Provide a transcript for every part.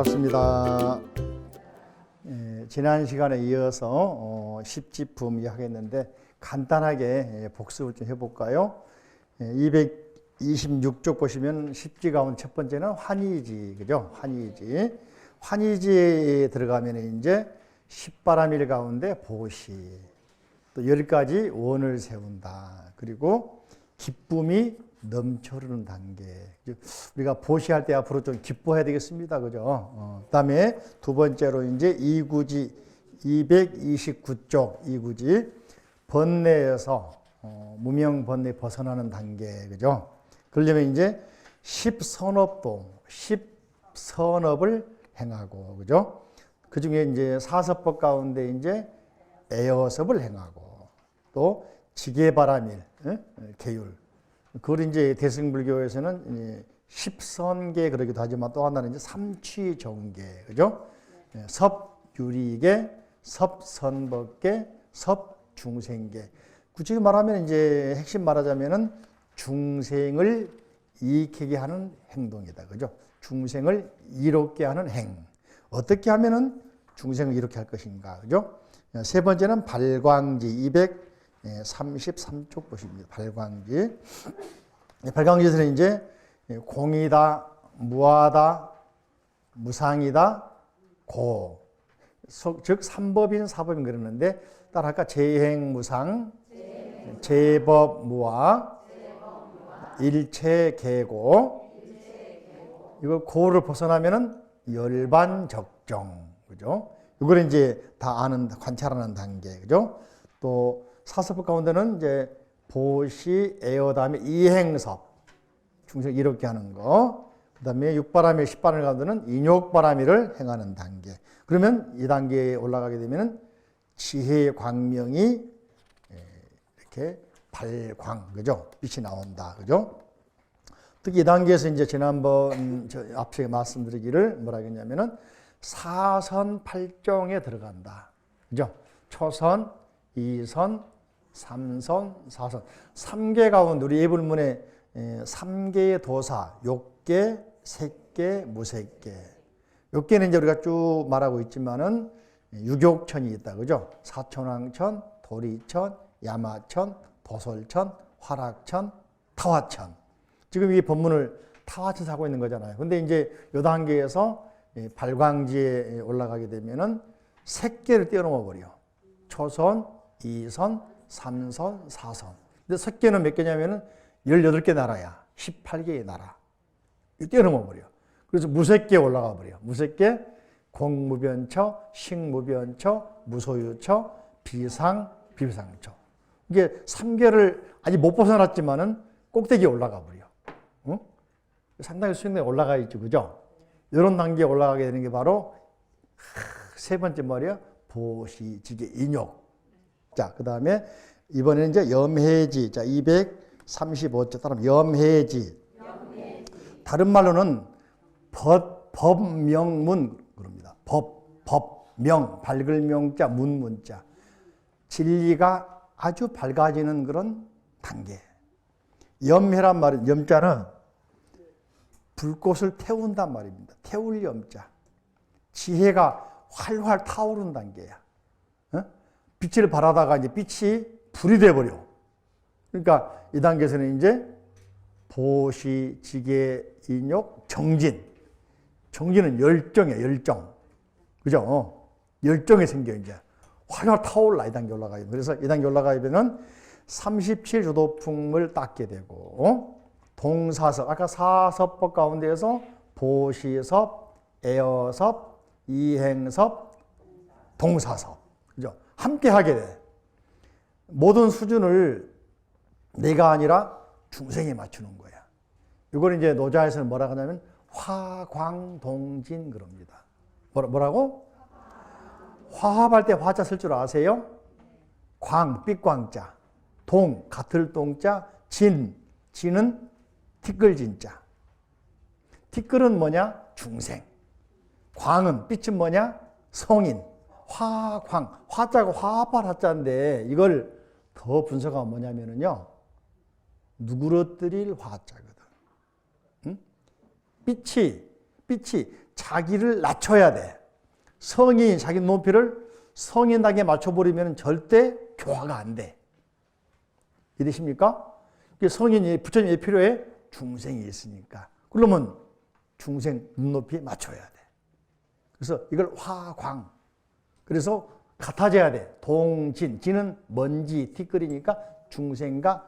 반갑습니다. 예, 지난 시간에 이어서 어, 십지품 이야기했는데 간단하게 예, 복습을 좀 해볼까요? 예, 226쪽 보시면 십지 가운데 첫 번째는 환희지, 그죠? 환희지. 환희지에 들어가면 이제 십바람일 가운데 보시, 또열 가지 원을 세운다. 그리고 기쁨이 넘쳐흐르는 단계. 우리가 보시할 때 앞으로 좀 기뻐해야 되겠습니다. 그죠? 어, 그 다음에 두 번째로 이제 이구지 229쪽 이구지 번뇌에서 어, 무명 번뇌 벗어나는 단계. 그죠? 그러려면 이제 십선업도, 십선업을 행하고, 그죠? 그 중에 이제 사서법 가운데 이제 애어섭을 행하고, 또 지게바라밀, 계율, 그걸 이제 대승불교에서는 십선계 그러기도 하지만 또 하나는 이제 삼취정계, 그죠? 예, 섭유리계, 섭선법계, 섭중생계. 구체적으로 말하면 이제 핵심 말하자면은 중생을 이익하게 하는 행동이다, 그죠? 중생을 이롭게 하는 행. 어떻게 하면은 중생을 이롭게 할 것인가, 그죠? 세 번째는 발광지 233쪽 보십니다. 발광지. 발광지에서는 이제 공이다, 무하다, 무상이다, 고. 즉 삼법인 사법인 그러는데 따라 아까 재행 무상, 재법무하, 일체 계고. 이거 고를 벗어나면은 열반 적정, 그죠? 이걸 이제 다 아는 관찰하는 단계, 그죠? 또 사서법 가운데는 이제 보시, 다음에 이행섭 중생 이렇게 하는 거. 그 다음에 육바람일, 십바람일 가운데는 인욕바람일을 행하는 단계. 그러면 이 단계에 올라가게 되면은 지혜 광명이 이렇게 발광, 그죠? 빛이 나온다, 그죠? 특히 이 단계에서 이제 지난번 저 앞서 말씀드리기를 뭐라 했냐면은 사선 팔정에 들어간다. 그죠? 초선, 이선, 삼선, 사선. 삼계 가운데 우리 예불문에 삼계의 도사, 욕계, 색계, 무색계. 욕계는 이제 우리가 쭉 말하고 있지만은 유격천이 있다. 그죠? 사천왕천, 도리천, 야마천, 도솔천, 화락천, 타화천. 지금 이 법문을 타화천에서 하고 있는 거잖아요. 근데 이제 요 단계에서 발광지에 올라가게 되면은 색계를 뛰어넘어 버려. 초선, 이선, 삼선, 사선. 근데 석계는 몇 개냐면은 18개 나라야. 18개의 나라. 뛰어넘어 버려. 그래서 무색계 올라가 버려. 무색계, 공무변처, 식무변처, 무소유처, 비상, 비상처. 이게 3개를 아직 못 벗어났지만은 꼭대기에 올라가 버려. 응? 상당히 수행에 올라가 있죠. 그죠? 이런 단계에 올라가게 되는 게 바로 세 번째 말이야. 보시지계 인욕. 자, 그 다음에 이번에는 이제 염해지. 자, 235조 따르면 염해지. 다른 말로는 법, 법명문 그럽니다. 법, 법명, 밝을 명자, 문 문자. 진리가 아주 밝아지는 그런 단계. 염해란 말은 염자는 불꽃을 태운단 말입니다. 태울 염자. 지혜가 활활 타오르는 단계야. 어? 빛을 발하다가 이제 빛이 불이 돼버려. 그러니까 이 단계에서는 이제 보시, 지계, 인욕, 정진. 정진은 열정이야, 열정. 그죠? 어. 열정이 생겨, 이제. 활활 타올라, 이 단계 올라가요. 그래서 이 단계 올라가면 37조도품을 닦게 되고, 어? 동사섭, 아까 사섭법 가운데에서 보시섭, 애어섭, 이행섭, 동사섭. 함께 하게 돼. 모든 수준을 내가 아니라 중생에 맞추는 거야. 이걸 이제 노자에서는 뭐라고 하냐면 화광동진 그럽니다. 뭐라 고? 화합할 때 화자 쓸 줄 아세요? 광, 빛광자. 동, 같을 동자. 진, 진은 티끌 진자. 티끌은 뭐냐? 중생. 광은, 빛은 뭐냐? 성인. 화광. 화자가 화합할 화자인데 이걸 더 분석하면 뭐냐면은요. 누구러뜨릴 화자거든. 응? 빛이, 빛이 자기를 낮춰야 돼. 성이 자기 높이를 성인 단계에 맞춰버리면 절대 교화가 안 돼. 이해되십니까? 성인이 부처님이 필요해? 중생이 있으니까. 그러면 중생 눈높이에 맞춰야 돼. 그래서 이걸 화광. 그래서 같아져야 돼. 동진. 진은 먼지, 티끌이니까 중생과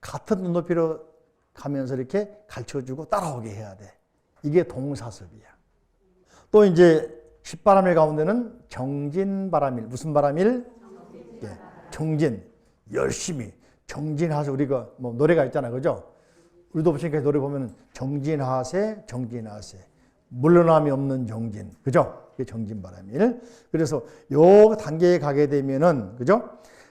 같은 눈높이로 가면서 이렇게 가르쳐주고 따라오게 해야 돼. 이게 동사섭이야. 또 이제 십바람일 가운데는 정진바람일. 무슨 바람일? 예, 정진. 열심히. 정진하세. 우리가 뭐 노래가 있잖아. 그죠? 우리도 보시니까 노래 보면 정진하세, 정진하세. 물러남이 없는 정진. 그죠? 이게 정진 바람일. 그래서 요 단계에 가게 되면은, 그죠?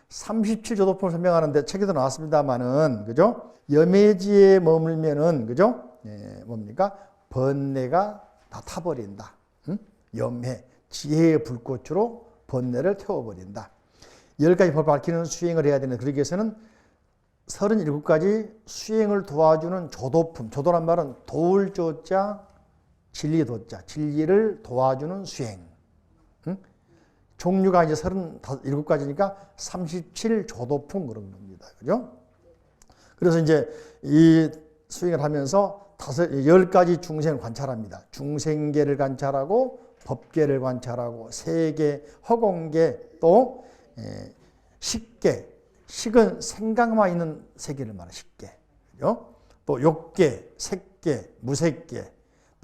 37조도품을 설명하는데 책에도 나왔습니다만은, 그죠? 여매지에 머물면은, 그죠? 예, 뭡니까? 번뇌가 다 타버린다. 응? 염해, 지혜의 불꽃으로 번뇌를 태워버린다. 열 가지 법을 밝히는 수행을 해야 되는 그러기 위해서는 37가지 수행을 도와주는 조도품, 조도란 말은 도울 조자, 진리 도자, 진리를 도와주는 수행. 응? 종류가 이제 37가지니까 37조도품 그런 겁니다. 그죠? 그래서 이제 이 수행을 하면서 다섯, 열 가지 중생을 관찰합니다. 중생계를 관찰하고 법계를 관찰하고 세계, 허공계, 또 에, 식계, 식은 생각만 있는 세계를 말하 식계. 그죠? 또 욕계, 색계, 무색계,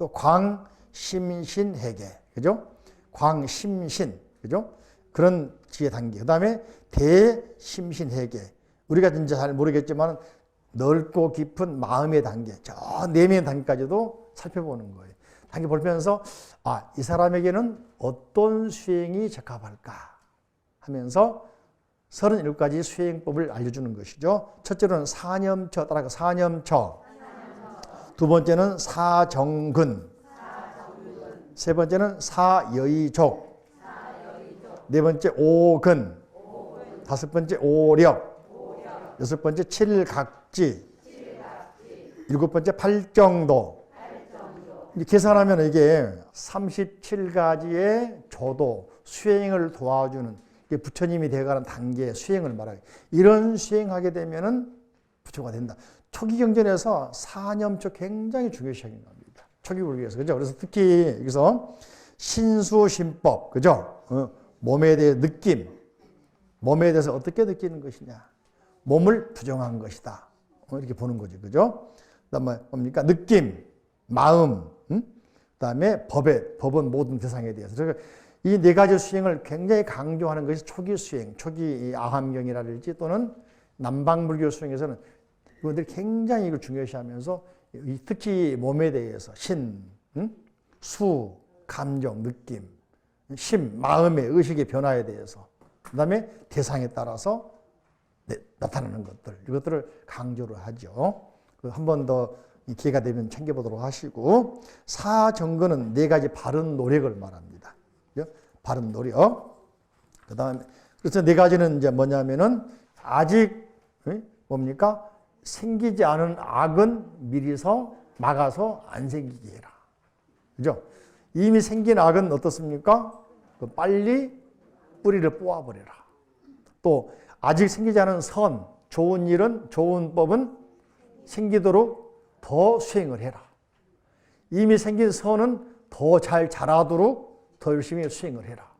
또 광, 심신, 해계. 그죠? 광, 심신. 그죠? 그런 지혜 단계. 그 다음에 대심신, 해계. 우리가 진짜 잘 모르겠지만 넓고 깊은 마음의 단계, 저 내면 단계까지도 살펴보는 거예요. 단계 보면서 아, 이 사람에게는 어떤 수행이 적합할까 하면서 37가지 수행법을 알려주는 것이죠. 첫째로는 사념처, 따라가 사념처. 두 번째는 사정근. 세 번째는 사여의족. 네 번째 오근. 다섯 번째 오력. 여섯 번째 칠각지. 일곱 번째 팔정도. 계산하면 이게 37가지의 조도, 수행을 도와주는 부처님이 되어가는 단계 수행을 말하고 이런 수행하게 되면은 부처가 된다. 초기 경전에서 사념초 굉장히 중요시 하는 겁니다. 초기 불교에서 그죠? 그래서 특히 여기서 신수신법 그죠? 어, 몸에 대해 느낌, 몸에 대해서 어떻게 느끼는 것이냐, 몸을 부정한 것이다. 어, 이렇게 보는 거죠, 그죠? 그 다음에 뭡니까 느낌, 마음, 음? 그 다음에 법에 법은 모든 대상에 대해서. 그러니까 이네 가지 수행을 굉장히 강조하는 것이 초기 수행, 초기 아함경이라든지 또는 남방불교 수행에서는 이분들이 굉장히 이걸 중요시하면서 특히 몸에 대해서 신, 음? 수, 감정, 느낌, 심, 마음의 의식의 변화에 대해서 그 다음에 대상에 따라서 네, 나타나는 것들 이것들을 강조를 하죠. 그한번 더 기회가 되면 챙겨보도록 하시고 사정근은 네 가지 바른 노력을 말합니다. 바른 노력. 그 다음에 그래서 네 가지는 이제 뭐냐면은 아직 뭡니까 생기지 않은 악은 미리서 막아서 안 생기게 해라. 그죠? 이미 생긴 악은 어떻습니까? 그 빨리 뿌리를 뽑아버려라. 또 아직 생기지 않은 선, 좋은 일은 좋은 법은 생기도록 더 수행을 해라. 이미 생긴 선은 더 잘 자라도록 더 열심히 수행을 해라.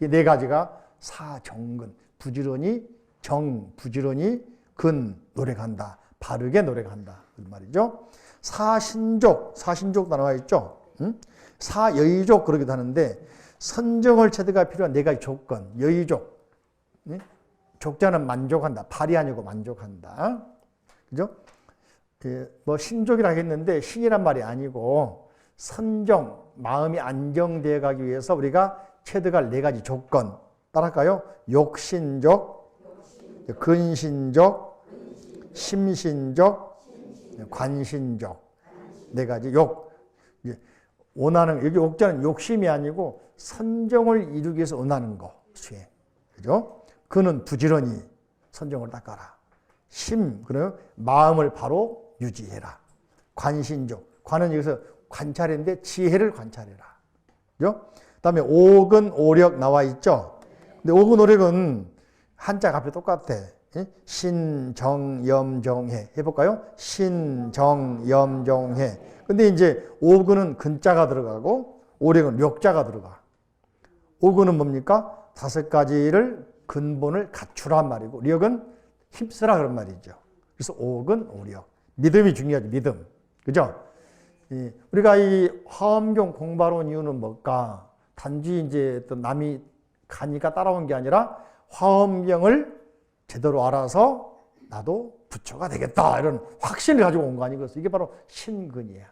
이 네 가지가 사정근, 부지런히 정, 부지런히 근, 노력한다. 바르게 노력한다. 그 말이죠. 사신족, 사신족 나와 있죠. 응? 사여의족 그러기도 하는데 선정을 체대가 필요한 네 가지 조건. 여의족. 응? 족자는 만족한다. 아니고 만족한다. 그죠? 예, 뭐 신족이라 하겠는데 신이란 말이 아니고 선정, 마음이 안정되어 가기 위해서 우리가 체득할 네 가지 조건. 따라할까요? 욕신족, 근신족, 심신족, 관신족. 네 가지 욕. 원하는, 여기 옥자는 욕심이 아니고 선정을 이루기 위해서 원하는 거, 수행. 그죠? 그는 부지런히 선정을 닦아라. 심, 그러면 마음을 바로 유지해라. 관신족. 관은 여기서 관찰인데 지혜를 관찰해라. 그죠? 그 다음에 오근 오력 나와 있죠. 근데 오근 오력은 한자 값이 똑같아. 예? 신정염종해 해볼까요? 신정염종해. 근데 이제 오근은 근자가 들어가고 오력은 력자가 들어가. 오근은 뭡니까? 다섯 가지를 근본을 갖추란 말이고 력은 힘쓰라 그런 말이죠. 그래서 오근 오력. 믿음이 중요하죠. 믿음. 그죠? 이 우리가 이 화엄경 공부하러 온 이유는 뭘까? 단지 이제 또 남이 가니까 따라온 게 아니라 화엄경을 제대로 알아서 나도 부처가 되겠다 이런 확신을 가지고 온 거 아니겠어? 이게 바로 신근이에요.